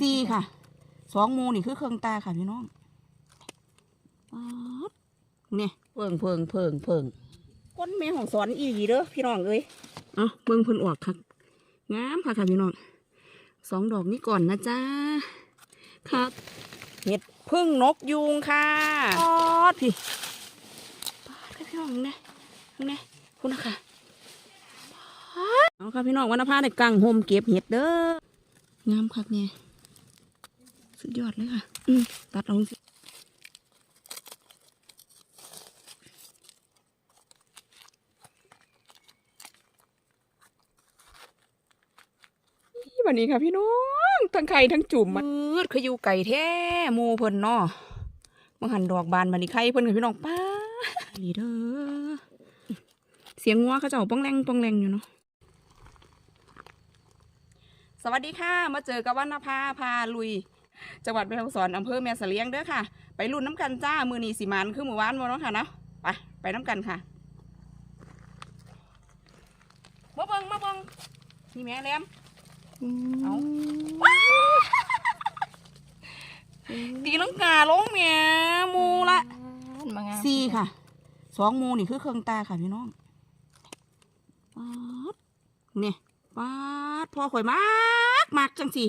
สี่ค่ะสองหมูนี่คือเครื่องตาค่ะพี่น้องป๊าดเนี่ยเพิงเพิงเพิงเพิงก้นแม่ของสอนอีหลีเด้อพี่น้องเอ้ยเอะเบิ่งเพิ่นออกค่ะงามค่ะค่ะพี่น้องสองดอกนี้ก่อนนะจ้าครับเห็ดพึ่งนกยูงค่ะป๊าดพี่ป๊าดค่ะพี่น้องเนี่ยเนี่ยคุณนะคะป๊าดเอาค่ะพี่น้องวันนภาในกังโฮมเก็บเห็ดเด้องามคักเนี่ย สุดยอดเลยค่ะ อืมตัดเอาสิวันนี้ค่ะพี่น้องทั้งไข่ทั้งจุ่มมันมืดคืออยู่ไก่แท้หมูเพิ่นเนาะมาหันดอกบานมันนี่ไข่เพิ่นค่ะพี่น้องป้าดีเด้อเสียงงัวเขาเจ้าป้องแรงป้องแรงอยู่เนาะสวัสดีค่ะ มาเจอกับวันนภาพาลุย จังหวัดแม่ฮ่องสอนอำเภอแม่เสลียงเด้อค่ะ ไปรุ่นน้ำกันจ้า มือนีสิมันคือมือวานบ่เนาะค่ะเนาะ ไป ไปน้ำกันค่ะมาเบิงมาเบิงนี่แม่แหลมเอาตีลังกาลงแม่หมูละมางามสี่ค่ะ สองหมูนี่คือเครื่องตาค่ะพี่น้องป๊าดเนี่ยป๊าดพอข่อยมากมากจังสิ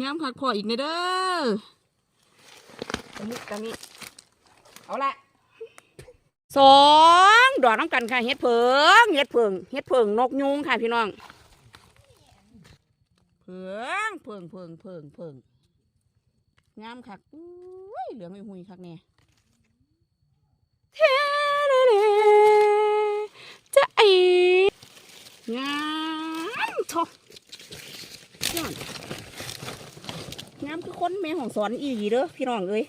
งามคักพออีกในเด้อกะมิกะมิเอาละสองดอกน้ำกันค่ะเฮ็ดเพิงเฮ็ดเพิงเฮ็ดเพิงนกยุงค่ะพี่น้องเพิงเพิงเพิงเพิงเพิงงามคักอุ้ยเหลืองไม่หุยคักแน่เทเลเลจะไองามทอกยอดงามคือคนแม่ของสอนอีหลีเด้อพี่น้องเอ้ย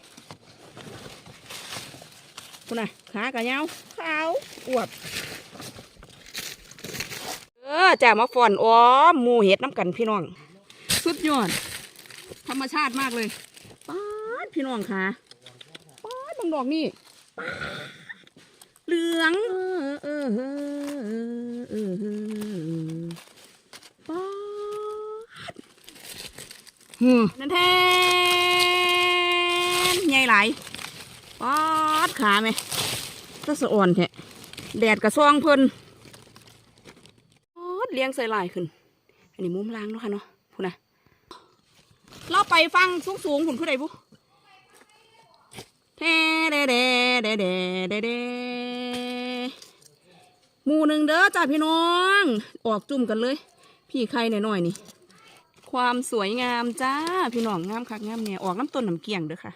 คุณน่ะขากระยาขาวอวบเออจ่ามาฟอนอ้อมหมูเห็ดน้ำกันพี่น้อง สุดยอด ธรรมชาติมากเลยป๊าดพี่น้องค่ะป๊าดบางดอกนี่ป๊าดเหลืองเออเออเออเออเออป๊าด อืมนั่นแทนใหญ่หลายปอดขาไหมก็สะอ่อนแท้แดดกระซ่องเพิ่นปอดเลี้ยงใส่ลายขึ้น อันนี้มุมล้างเนาะค่ะเนาะพูนะเราไปฟังสูงสูงๆผุนผู้ใดบุเทเดเดเดเดเดเดหมู่หนึ่งเด้อจ้าพี่น้อง ออกจุ่มกันเลย พี่ใครหน่อยๆนี่ ความสวยงามจ้า พี่น้องงามคักงามเนี่ยออกน้ำต้นน้ำเกียงเด้อค่ะ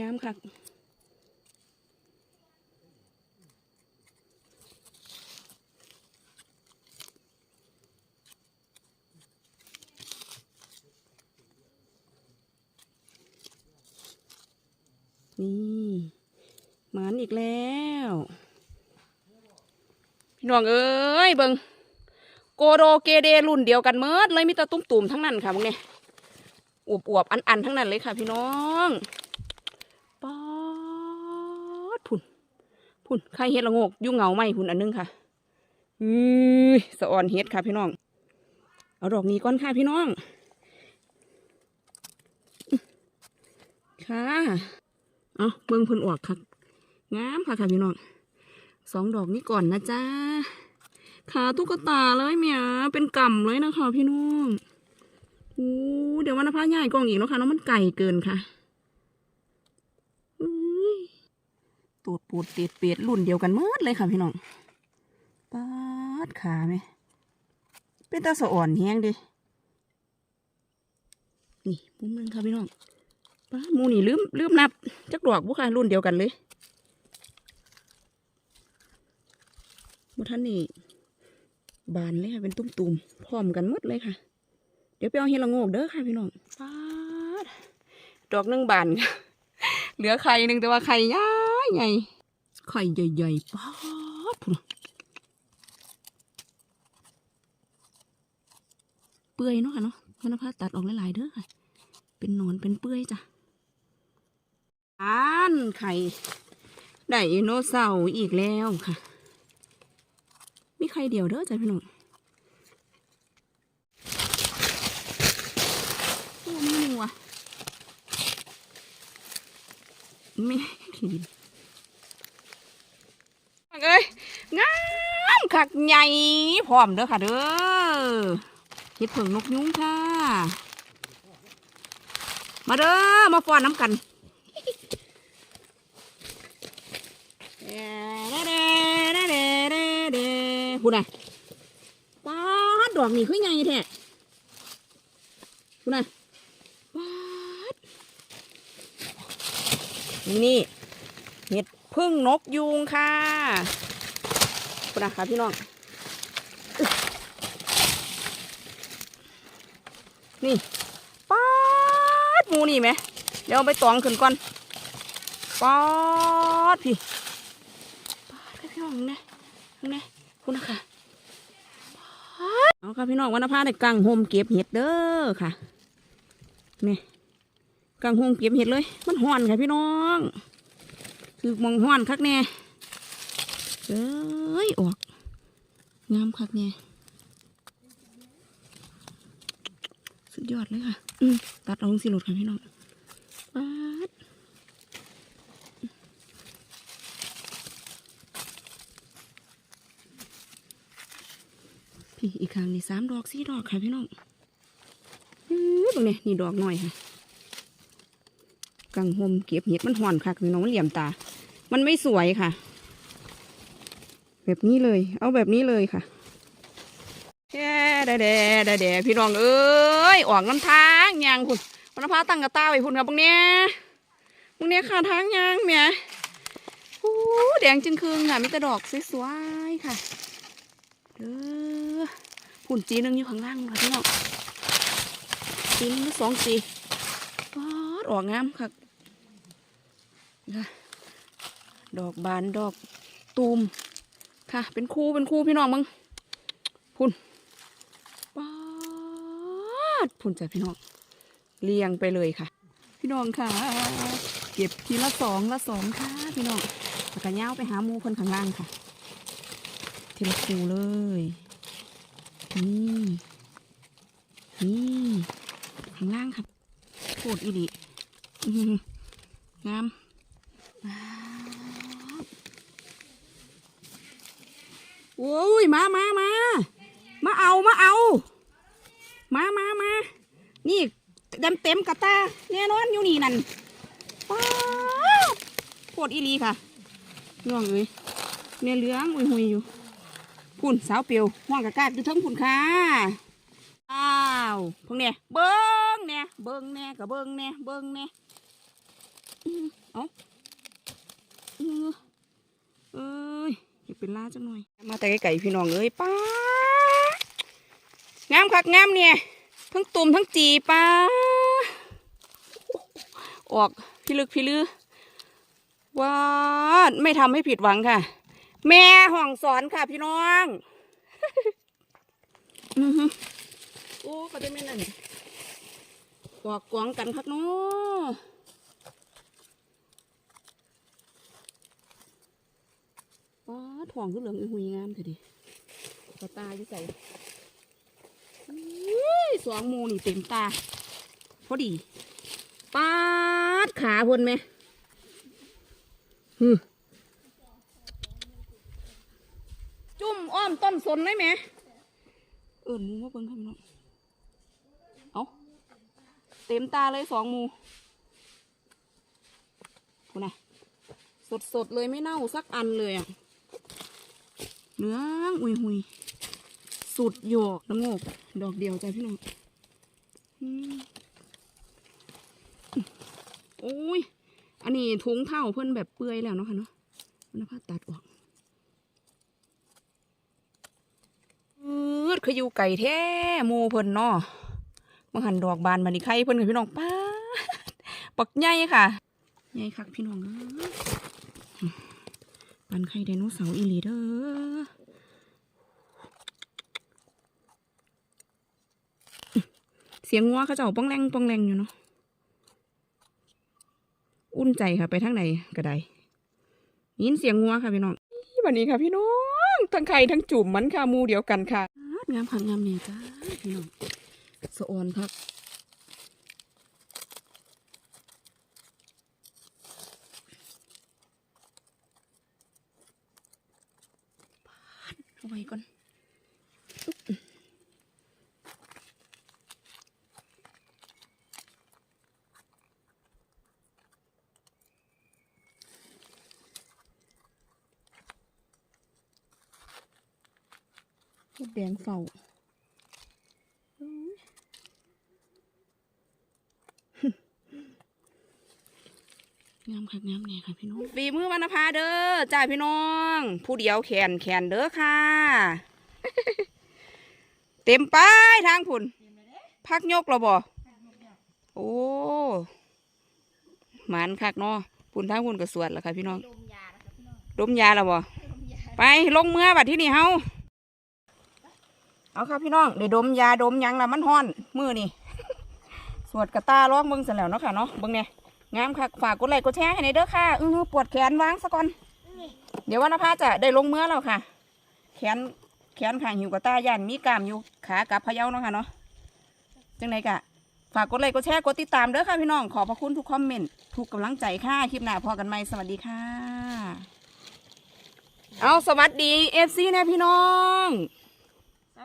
งามคักนี่มานอีกแล้ว พี่น้องเอ้ยเบิง โกโดเกเดรุ่นเดียวกันเมิดเลยมีแต่ตุ้มตุ่มๆทั้งนั้นค่ะพวกนี้อวบอวบอันอันๆทั้งนั้นเลยค่ะ พี่น้องป๊อดพุ่นพุ่นใครเฮ็ดละงกยุ่งเหงาไหมพุ่นอันนึงค่ะอือสะออนเฮ็ดค่ะ พี่น้อง เอาดอกนี้ก่อนค่ะพี่น้อง ค่ะเอาเบิ่งพิ่นออกค่ะงามค่ะค่ะพี่น้องสองดอกนี้ก่อนนะจ้า ขาตุ๊กตาเลยเมียเป็นก่ำเลยนะคะพี่น้องอู้เดี๋ยววันนภาใหญ่กองอีกแล้วค่ะแล้วมันไก่เกินค่ะอุ้ยตูดปูดเตีดเปียดรุ่นเดียวกันเมิดเลยค่ะพี่น้องปาดขาไหม เป็นตาสะอ่อนแห้งดิ นี่มุมนึงค่ะพี่น้องป้ามูนี่ลืมลืมนับ จักดอกบุค่ะรุ่นเดียวกันเลยบ่ท่านนี่ บานเลยค่ะเป็นตุ้มๆพร้อมกันหมดเลยค่ะ เดี๋ยวไปเอาเฮดละโงกเด้อค่ะพี่น้องป๊าดดอกหนึ่งบานค่ะเหลือไข่หนึ่งแต่ว่าไข่ใหญ่ใหญ่ไข่ใหญ่ๆป๊าดพุ่นเปื่อยเนาะค่ะเนาะมันพาตัดออกหลายๆเด้อค่ะ เป็นหนอนเป็นเปื่อยจ้ะอันไข่ไดโนเสาร์อีกแล้วค่ะ มีใครเดียวเด้อจ้ะพี่น้องโอ้ไม่มีว่ะไม่ขี้ดินเอ้ยงามคักใหญ่พร้อมเด้อค่ะเด้อเห็ดเผิงนกยุงค่ะ มาเด้อมาฟ้อนน้ำกัน พูดน่ะป้าดดอกนี่คือไงแท้พูดน่ะป้าดนี่นี่เห็ดพึ่งนกยูงค่ะพูดน่ะค่ะพี่น้อง นี่ป้าดหมูนี่ไหมเดี๋ยวไปตองขึ้นก่อนป้าดพี่ค่ะพี่น้องนะนะ คุณนะคะเอาค่ะพี่น้องวันนภาในกังโฮมเก็บเห็ดเด้อค่ะนี่กังโฮมเก็บเห็ดเลย มันห้อนค่ะพี่น้อง คือมองห้อนคักแน่เอ้ยออกงามคักแน่สุดยอดเลยค่ะตัดเอาลงสิหลุดค่ะพี่น้องปัดี่อีกครั้งนี่สามดอกสี่ดอกค่ะพี่น้องตรงนี้นี่ดอกหน่อยค่ะกังหมเก็บเห็ดมันห่อนค่ะพี่น้องมันเหลี่ยมตา มันไม่สวยค่ะ แบบนี้เลย เอาแบบนี้เลยค่ะแค่แดแดแดแดพี่น้องเอ้ยออกน้ำทางยางคุณวันพาตั้งกระตาไว้พุ่นครับพวกเนี้ยพวกเนี้ยขาทางยางเมียอู้แดงจึงคืงค่ะมีแต่ดอกสวยๆค่ะเด้อ หุ่นจีนึงอยู่ข้างล่างค่ะพี่น้องจีนึงสองจีปอดออกงามค่ะดอกบานดอกตูมค่ะ เป็นคู่เป็นคู่พี่น้องมึงพุ่นปอดพุ่นจ้ะพี่น้องเรียงไปเลยค่ะ พี่น้องค่ะ เก็บทีละสองละสองค่ะ พี่น้องแล้วก็ย่าวไปหาหมูคนข้างล่างค่ะ ทีละคู่เลย นี่นี่ข้างล่างครับโคตรอีดีงามโอ้ยมามามามาเอามาเอา มามามานี่เต็มเต็มกระตาแน่นอนอยู่นี่นั่นว้าโคตรอีหลีค่ะน้องเอ้ยเนี่ยเหลืองอุยหุยอยู่ พุ่นสาวเปียวห้องกะกาดอยู่ทั้งพุ่นค่ะอ้าวพวกเนี่ยเบิ้งเนี่ยเบิ้งเนี่ยกับเบิ้งเนี่ยเบิ้งเนี่ยอื้อเอาอื้อเอ้ยอย่าเป็นล่าจังหน่อย มาแต่ไก่พี่น้องเอ้ยป้างามคักงามเนี่ย ทั้งตุ่มทั้งจีป้าออกพี่ลึกพี่ลือว้าไม่ทำให้ผิดหวังค่ะ แม่ห้องสอนค่ะพี่น้องอือฮึโอ้เขาจะไม่นั่นกอกกวางกันครับเนาะป้าถ่องก็เหลืองอีหุยงามเถอะดิกระตาอยู่ใส่อุ้ยสองโมนี่เต็มตา พอดีปาดขาเพิ่นไหมฮึ จุ่ มอ้อมต้นสนได้ไหมเอิญมูมาเบิ่งค่ะพี่น้องเอาเต็มตาเลยสองมูคุณนะสดสดเลยไม่เน่าสักอันเลยอะเหลืออุยหุยสุดโยกน้ำโงก ดอกเดียวจ้ะพี่น้องโอ้ย อันนี้ถุงเท่าเพิ่อนแบบเปื่อยแล้วเนาะค่ะเนาะมันพาตัดออก อื ดคืออยู่ไก่แท้มูเพิ่นเนาะมาหันดอกบานบันนี้ไข่เพิ่นกับพี่น้องป้าปักใหญ่ค่ะใหญ่คักพี่น้องเอ้ยปันไข่ไดโนเสาร์อีลีเด้อเสียงงัวเขาเจ้าป้องแรงป้องแรงอยู่เนาะอุ่นใจค่ะไปทางไหนก็ได้ยินเสียงงัวค่ะพี่น้องอีบันนี้ค่ะพี่น้องทั้งไข่ทั้งจุ่มมันค่ะมูเดียวกันค่ะ งามผันงามเนี่ยจ้าพี่น้องสะออนครับเอาไว้ก่อน แดงเฝ้าอื้องามค่ะงามเนี่ยค่ะพี่น้องฝีมือวรรณภาเด้อจ้าพี่น้อง ผู้เดียวแขนแขนเด้อค่ะ เต็มไปทางผุนพักยกเราบ่โอ้หมันคักเนาะพุ่นทางพุ่นก็สวดแล้วค่ะพี่น้องดมยานะคะพี่น้องดมยาแล้วบ่ดมยาไปลงเมื่อบัดที่นี่เฮา เอาครับพี่น้องได้ดมยาดมยังละมันฮ้อนมือนี่สวดกระตาร้องเบิ่งเสร็จแล้วเนาะค่ะเนาะเบิ่งเนี่ยงามค่ะฝากกดไลค์กดแชร์ให้ในเด้อค่ะอือปวดแขนวางซะก่อน เดี๋ยววันนภาจะได้ลงเมื่อแล้วค่ะ แขนแขนข้างหิวกระตาย่านมีกามอยู่ขากับพะเยาเนาะค่ะเนาะจังไดกะฝากกดไลค์กดแชร์กดติดตามเด้อค่ะพี่น้องขอบพระคุณทุกคอมเมนต์ทุกกำลังใจค่ะคลิปหน้าพอกันไหมสวัสดีค่ะ เอาสวัสดีเอฟซีนะพี่น้อง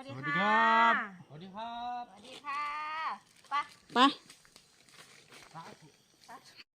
สวัสดีสวัสดีค่ะครับสวัสดีครับ สวัสดีค่ะไป ไป